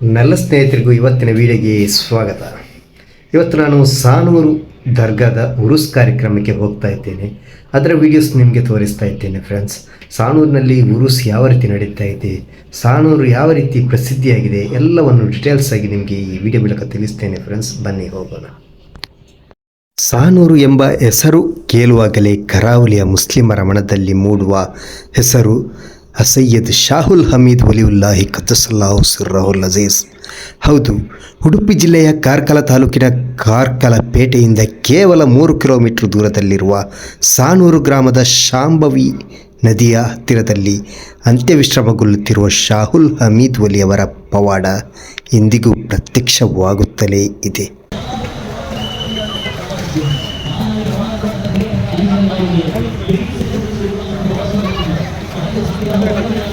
ನನ್ನ ಸ್ನೇಹಿತರಿಗೂ ಇವತ್ತಿನ ವಿಡಿಯೋಗೆ ಸ್ವಾಗತ. ಇವತ್ತು ನಾನು ಸಾನೂರು ದರ್ಗಾದ ಉರುಸ್ ಕಾರ್ಯಕ್ರಮಕ್ಕೆ ಹೋಗ್ತಾ ಇದ್ದೇನೆ. ಅದರ ವಿಡಿಯೋಸ್ ನಿಮಗೆ ತೋರಿಸ್ತಾ ಇದ್ದೇನೆ ಫ್ರೆಂಡ್ಸ್ ಸಾನೂರಿನಲ್ಲಿ ಉರುಸ್ ಯಾವ ರೀತಿ ನಡೀತಾ ಇದೆ, ಸಾನೂರು ಯಾವ ರೀತಿ ಪ್ರಸಿದ್ಧಿಯಾಗಿದೆ, ಎಲ್ಲವನ್ನು ಡೀಟೇಲ್ಸ್ ಆಗಿ ನಿಮಗೆ ಈ ವಿಡಿಯೋ ಮೂಲಕ ತಿಳಿಸ್ತೇನೆ ಫ್ರೆಂಡ್ಸ್ ಬನ್ನಿ ಹೋಗೋಣ. ಸಾನೂರು ಎಂಬ ಹೆಸರು ಕೇಳುವಾಗಲೇ ಕರಾವಳಿಯ ಮುಸ್ಲಿಮರ ಮನದಲ್ಲಿ ಮೂಡುವ ಹೆಸರು ಅಸಯ್ಯದ್ ಶಾಹುಲ್ ಹಮೀದ್ ವಲಿಯುಲ್ಲಾಹಿ ಹುಸುರ್ ರಾಹುಲ್ ಅಜೀಸ್ ಹೌದು, ಉಡುಪಿ ಜಿಲ್ಲೆಯ ಕಾರ್ಕಲ ತಾಲೂಕಿನ ಕಾರ್ಕಲ ಪೇಟೆಯಿಂದ ಕೇವಲ ಮೂರು ಕಿಲೋಮೀಟರ್ ದೂರದಲ್ಲಿರುವ ಸಾನೂರು ಗ್ರಾಮದ ಶಾಂಭವಿ ನದಿಯ ಹತ್ತಿರದಲ್ಲಿ ಅಂತ್ಯವಿಶ್ರಮಗೊಳ್ಳುತ್ತಿರುವ ಶಾಹುಲ್ ಹಮೀದ್ ವಲಿಯವರ ಪವಾಡ ಇಂದಿಗೂ ಪ್ರತ್ಯಕ್ಷವಾಗುತ್ತಲೇ ಇದೆ.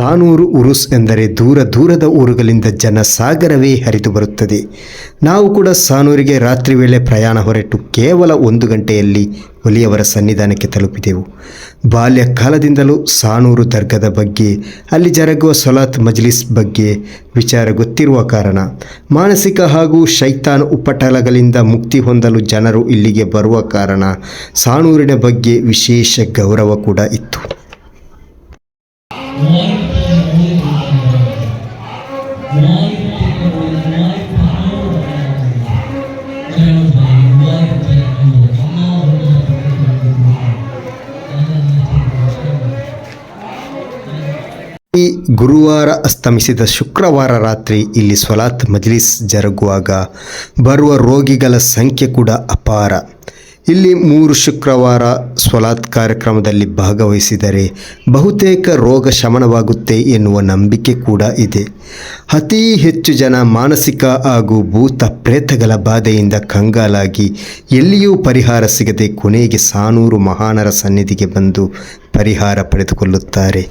ಸಾನೂರು ಉರುಸ್ ಎಂದರೆ ದೂರ ದೂರದ ಊರುಗಳಿಂದ ಜನ ಸಾಗರವೇ ಹರಿದು ಬರುತ್ತದೆ. ನಾವು ಕೂಡ ಸಾನೂರಿಗೆ ರಾತ್ರಿ ವೇಳೆ ಪ್ರಯಾಣ ಹೊರಟು ಕೇವಲ ಒಂದು ಗಂಟೆಯಲ್ಲಿ ಒಲಿಯವರ ಸನ್ನಿಧಾನಕ್ಕೆ ತಲುಪಿದೆವು. ಬಾಲ್ಯ ಕಾಲದಿಂದಲೂ ಸಾನೂರು ದರ್ಗದ ಬಗ್ಗೆ, ಅಲ್ಲಿ ಜರುಗುವ ಸೊಲಾತ್ ಮಜ್ಲಿಸ್ ಬಗ್ಗೆ ವಿಚಾರ ಗೊತ್ತಿರುವ ಕಾರಣ, ಮಾನಸಿಕ ಹಾಗೂ ಶೈತಾನ್ ಉಪಟಲಗಳಿಂದ ಮುಕ್ತಿ ಹೊಂದಲು ಜನರು ಇಲ್ಲಿಗೆ ಬರುವ ಕಾರಣ ಸಾನೂರಿನ ಬಗ್ಗೆ ವಿಶೇಷ ಗೌರವ ಕೂಡ ಇತ್ತು. ಈ ಗುರುವಾರ ಅಸ್ತಮಿಸಿದ ಶುಕ್ರವಾರ ರಾತ್ರಿ ಇಲ್ಲಿ ಸ್ವಲಾತ್ ಮಜ್ಲಿಸ್ ಜರುಗುವಾಗ ಬರುವ ರೋಗಿಗಳ ಸಂಖ್ಯೆ ಕೂಡ ಅಪಾರ. ಇಲ್ಲಿ ಮೂರು ಶುಕ್ರವಾರ ಸ್ವಲಾತ್ ಕಾರ್ಯಕ್ರಮದಲ್ಲಿ ಭಾಗವಹಿಸಿದರೆ ಬಹುತೇಕ ರೋಗ ಶಮನವಾಗುತ್ತೆ ಎನ್ನುವ ನಂಬಿಕೆ ಕೂಡ ಇದೆ. ಅತೀ ಹೆಚ್ಚು ಜನ ಮಾನಸಿಕ ಹಾಗೂ ಭೂತ ಪ್ರೇತಗಳ ಬಾಧೆಯಿಂದ ಕಂಗಾಲಾಗಿ ಎಲ್ಲಿಯೂ ಪರಿಹಾರ ಸಿಗದೆ ಕೊನೆಗೆ ಸಾನೂರು ಮಹಾನರ ಸನ್ನಿಧಿಗೆ ಬಂದು ಪರಿಹಾರ ಪಡೆದುಕೊಳ್ಳುತ್ತಾರೆ.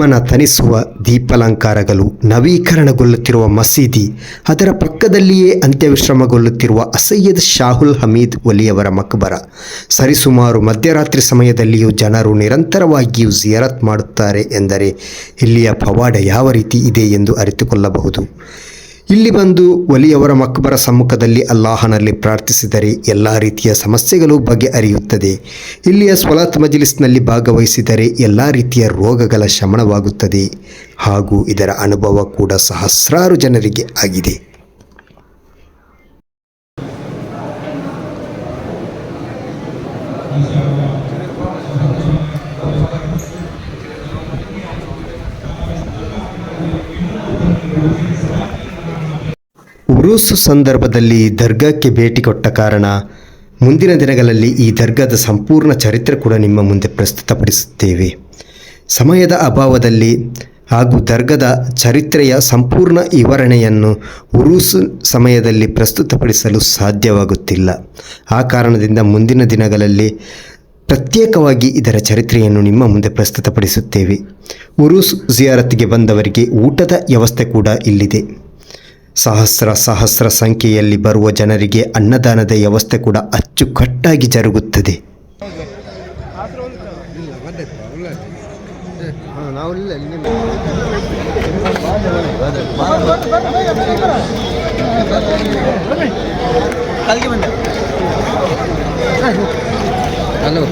ಮನ್ಮನ ತನಿಸುವ ದೀಪಾಲಂಕಾರಗಳು ನವೀಕರಣಗೊಳ್ಳುತ್ತಿರುವ ಮಸೀದಿ, ಅದರ ಪಕ್ಕದಲ್ಲಿಯೇ ಅಂತ್ಯವಿಶ್ರಮಗೊಳ್ಳುತ್ತಿರುವ ಅಸಯ್ಯದ್ ಶಾಹುಲ್ ಹಮೀದ್ ಒಲಿಯವರ ಮಕ್ಬರ. ಸರಿಸುಮಾರು ಮಧ್ಯರಾತ್ರಿ ಸಮಯದಲ್ಲಿಯೂ ಜನರು ನಿರಂತರವಾಗಿಯೂ ಜಿಯರತ್ ಮಾಡುತ್ತಾರೆ ಎಂದರೆ ಇಲ್ಲಿಯ ಪವಾಡ ಯಾವ ರೀತಿ ಇದೆ ಎಂದು ಅರಿತುಕೊಳ್ಳಬಹುದು. ಇಲ್ಲಿ ಬಂದು ಒಲಿಯವರ ಮಕ್ಬರ ಸಮ್ಮುಖದಲ್ಲಿ ಅಲ್ಲಾಹನಲ್ಲಿ ಪ್ರಾರ್ಥಿಸಿದರೆ ಎಲ್ಲ ರೀತಿಯ ಸಮಸ್ಯೆಗಳು ಬಗೆಹರಿಯುತ್ತದೆ. ಇಲ್ಲಿಯ ಸ್ವಲಾತ್ ಮಜಲಿಸ್ನಲ್ಲಿ ಭಾಗವಹಿಸಿದರೆ ಎಲ್ಲ ರೀತಿಯ ರೋಗಗಳ ಶಮನವಾಗುತ್ತದೆ. ಹಾಗೂ ಇದರ ಅನುಭವ ಕೂಡ ಸಹಸ್ರಾರು ಜನರಿಗೆ ಆಗಿದೆ. ಉರುಸು ಸಂದರ್ಭದಲ್ಲಿ ದರ್ಗಾಕ್ಕೆ ಭೇಟಿ ಕೊಟ್ಟ ಕಾರಣ, ಮುಂದಿನ ದಿನಗಳಲ್ಲಿ ಈ ದರ್ಗಾದ ಸಂಪೂರ್ಣ ಚರಿತ್ರೆ ಕೂಡ ನಿಮ್ಮ ಮುಂದೆ ಪ್ರಸ್ತುತಪಡಿಸುತ್ತೇವೆ. ಸಮಯದ ಅಭಾವದಲ್ಲಿ ಹಾಗೂ ದರ್ಗದ ಚರಿತ್ರೆಯ ಸಂಪೂರ್ಣ ವಿವರಣೆಯನ್ನು ಉರುಸು ಸಮಯದಲ್ಲಿ ಪ್ರಸ್ತುತಪಡಿಸಲು ಸಾಧ್ಯವಾಗುತ್ತಿಲ್ಲ. ಆ ಕಾರಣದಿಂದ ಮುಂದಿನ ದಿನಗಳಲ್ಲಿ ಪ್ರತ್ಯೇಕವಾಗಿ ಇದರ ಚರಿತ್ರೆಯನ್ನು ನಿಮ್ಮ ಮುಂದೆ ಪ್ರಸ್ತುತಪಡಿಸುತ್ತೇವೆ. ಉರುಸ್ ಜಿಯಾರತ್ಗೆ ಬಂದವರಿಗೆ ಊಟದ ವ್ಯವಸ್ಥೆ ಕೂಡ ಇಲ್ಲಿದೆ. ಸಹಸ್ರ ಸಹಸ್ರ ಸಂಖ್ಯೆಯಲ್ಲಿ ಬರುವ ಜನರಿಗೆ ಅನ್ನದಾನದ ವ್ಯವಸ್ಥೆ ಕೂಡ ಅಚ್ಚುಕಟ್ಟಾಗಿ ಜರುಗುತ್ತದೆ. ಹಲೋ.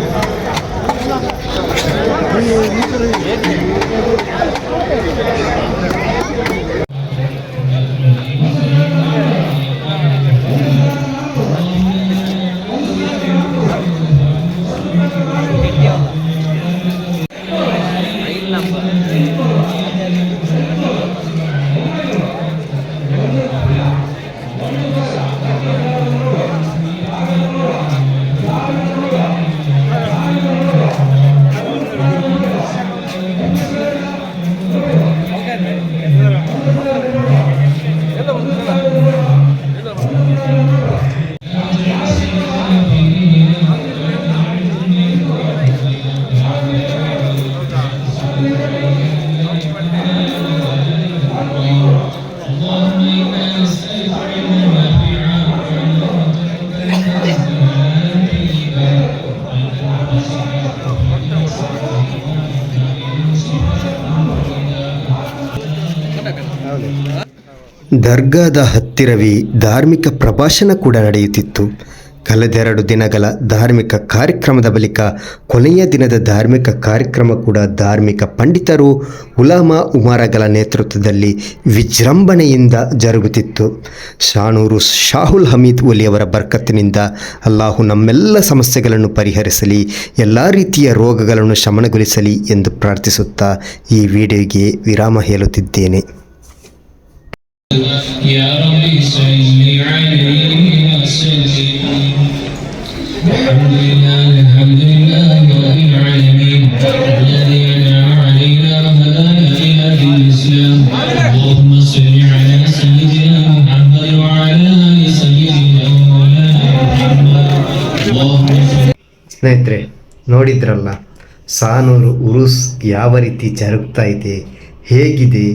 ದರ್ಗಾದ ಹತ್ತಿರವೇ ಧಾರ್ಮಿಕ ಪ್ರಭಾಷಣ ಕೂಡ ನಡೆಯುತ್ತಿತ್ತು. ಕಳೆದೆರಡು ದಿನಗಳ ಧಾರ್ಮಿಕ ಕಾರ್ಯಕ್ರಮದ ಬಳಿಕ ಕೊನೆಯ ದಿನದ ಧಾರ್ಮಿಕ ಕಾರ್ಯಕ್ರಮ ಕೂಡ ಧಾರ್ಮಿಕ ಪಂಡಿತರು ಉಲಾಮಾ ಉಮಾರಗಳ ನೇತೃತ್ವದಲ್ಲಿ ವಿಜೃಂಭಣೆಯಿಂದ ಜರುಗುತ್ತಿತ್ತು. ಶಾನೂರು ಶಾಹುಲ್ ಹಮೀದ್ ಒಲಿಯವರ ಬರ್ಕತ್ತಿನಿಂದ ಅಲ್ಲಾಹು ನಮ್ಮೆಲ್ಲ ಸಮಸ್ಯೆಗಳನ್ನು ಪರಿಹರಿಸಲಿ, ಎಲ್ಲ ರೀತಿಯ ರೋಗಗಳನ್ನು ಶಮನಗೊಳಿಸಲಿ ಎಂದು ಪ್ರಾರ್ಥಿಸುತ್ತಾ ಈ ವಿಡಿಯೋಗೆ ವಿರಾಮ ಹೇಳುತ್ತಿದ್ದೇನೆ. يا رب صل عليه وسلم الحمد لله الحمد لله رب العالمين الذي انعم علينا وهدانا الى دين الاسلام اللهم صل على سيدنا محمد وعلى ال سيدنا مولانا محمد اللهم صل ಸ್ನೇಹಿತರೆ ನೋಡಿದ್ರಲ್ಲ ಸಾನೂರು ಉರುಸ್ ಯಾವ ರೀತಿ ಜರುಗ್ತಾ ಇದೆ ಹೇಗಿದೆ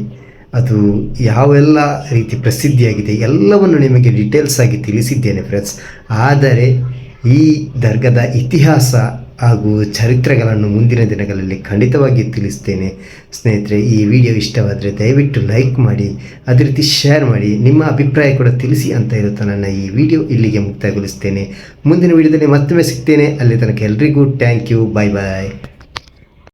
ಅದು ಯಾವೆಲ್ಲ ರೀತಿ ಪ್ರಸಿದ್ಧಿಯಾಗಿದೆ ಎಲ್ಲವನ್ನು ನಿಮಗೆ ಡೀಟೇಲ್ಸ್ ಆಗಿ ತಿಳಿಸಿದ್ದೇನೆ ಫ್ರೆಂಡ್ಸ್ ಆದರೆ ಈ ದರ್ಗದ ಇತಿಹಾಸ ಹಾಗೂ ಚರಿತ್ರೆಗಳನ್ನು ಮುಂದಿನ ದಿನಗಳಲ್ಲಿ ಖಂಡಿತವಾಗಿ ತಿಳಿಸ್ತೇನೆ. ಸ್ನೇಹಿತರೆ, ಈ ವಿಡಿಯೋ ಇಷ್ಟವಾದರೆ ದಯವಿಟ್ಟು ಲೈಕ್ ಮಾಡಿ, ಅದೇ ರೀತಿ ಶೇರ್ ಮಾಡಿ, ನಿಮ್ಮ ಅಭಿಪ್ರಾಯ ಕೂಡ ತಿಳಿಸಿ ಅಂತ ಇರುತ್ತಾ ನನ್ನ ಈ ವಿಡಿಯೋ ಇಲ್ಲಿಗೆ ಮುಕ್ತಾಯಗೊಳಿಸ್ತೇನೆ. ಮುಂದಿನ ವಿಡಿಯೋದಲ್ಲಿ ಮತ್ತೊಮ್ಮೆ ಸಿಗ್ತೇನೆ. ಅಲ್ಲಿ ತನಕ ಎಲ್ರಿಗೂ ಥ್ಯಾಂಕ್ ಯು ಬಾಯ್ ಬಾಯ್